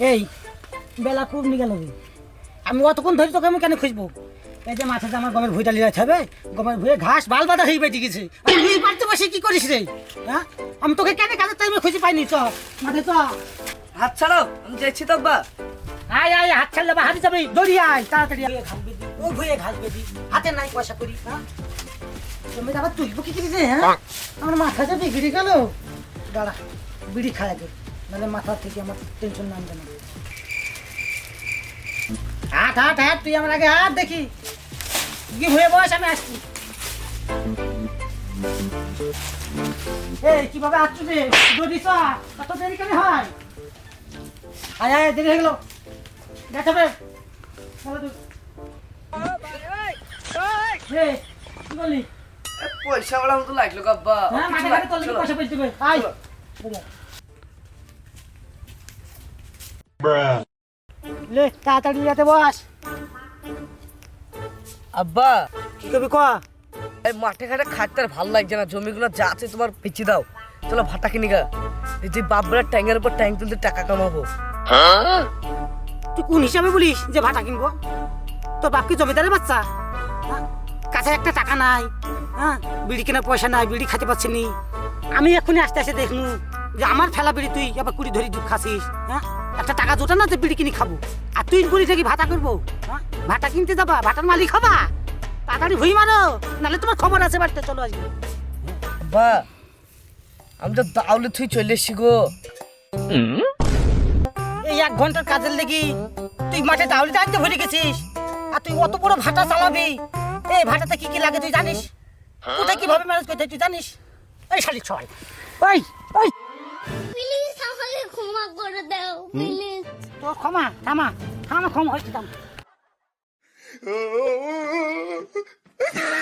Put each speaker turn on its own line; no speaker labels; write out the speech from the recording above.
এই বেলা খুব নিগে গেল আমি অতক্ষণ ধরে তোকে আমি কেন খুঁজবো? এই যে যে আমার গমের ভুঁইটা লিয়ে হবে? গমের ভুঁয়ে ঘাস বাল বাঁধা হয়ে বেঁচে গেছে। তুই বাড়িতে বসে কি করিস রে? হ্যাঁ? আমি তোকে কেন কাজের টাইমে খুঁজে পাইনি চ। মাঠে চ।
হাত ছাড়ো আমি যাচ্ছি তো আব্বা
আয় আয় হাত ছাড়লে বা হাতে যাবে দড়ি আয় তাড়াতাড়ি আয়, ঘাস বেঁধি ও ভুঁয়ে ঘাস বেঁধি হাতে নাই পয়সা করি হ্যাঁ? তুমি আবার তুলবো কি করি রে হ্যাঁ? আমার মাথা যে বিগড়ে গেল। দাঁড়া বিড়ি খায় আগে। নাহলে মাথা থেকে আমার টেনশন নামবে না। হাট হাট হাট তুই আমার আগে হাট দেখি। কি হয়ে বস আমি আসছি। এই কীভাবে আসছো রে? দড়ি কত দেরি কেন হয়? আয় আয় দেরি হয়ে গেল। দেখাবে কি বললি?
পয়সা ওরা মতো লাগল গো
হ্যাঁ মাঠে ঘাটে তোর পয়সা পেয়ে দেবে আয়। লে তাড়াতাড়ি যাতে বস।
আব্বা।
কি।
এই মাঠে ঘাটে খাটতে আর ভালো লাগছে না। জমিগুলো যা আছে তোমার দাও। চলো ভাটা কিনি গা। এই যে বাবরার ট্যাঙ্গের উপর ট্যাঙ্ক তুলতে টাকা কামাবো।
তুই কোন হিসাবে বলিস যে ভাটা কিনবো তোর বাপ কি জমিদারের বাচ্চা? হ্যাঁ? কাছে একটা টাকা নাই। হ্যাঁ? বিড়ি কেনার পয়সা নাই বিড়ি খেতে পারছি নি। আমি এখনই আস্তে আস্তে দেখনু যে আমার ফেলা বিড়ি তুই আবার কুড়ি ধরি দুধ খাসিস। হ্যাঁ? একটা টাকা জোটা না যে বিড়ি কিনে খাব। আর তুই বলি থাকি ভাতা করব। হ্যাঁ? ভাটা কিনতে যাবা ভাটার মালিক হবা। তাড়াতাড়ি ভুই মারো নাহলে তোমার খবর আছে বাড়িতে চলো আসবে।
আব্বা আমি তো দাউলে তুই চলে এসছি গো।
এই এক ঘণ্টার কাজের লেগে তুই মাঠে তাহলে দায়িত্ব ভরে গেছিস? আর তুই অত বড় ভাটা চালাবি? এই ভাটাতে কি কি লাগে তুই জানিস? কোথায় কীভাবে ম্যানেজ করতে তুই জানিস? এই শালিক সবাই। ওই ওই
তো ক্ষমা
থামা থামা ক্ষমা হয়েছে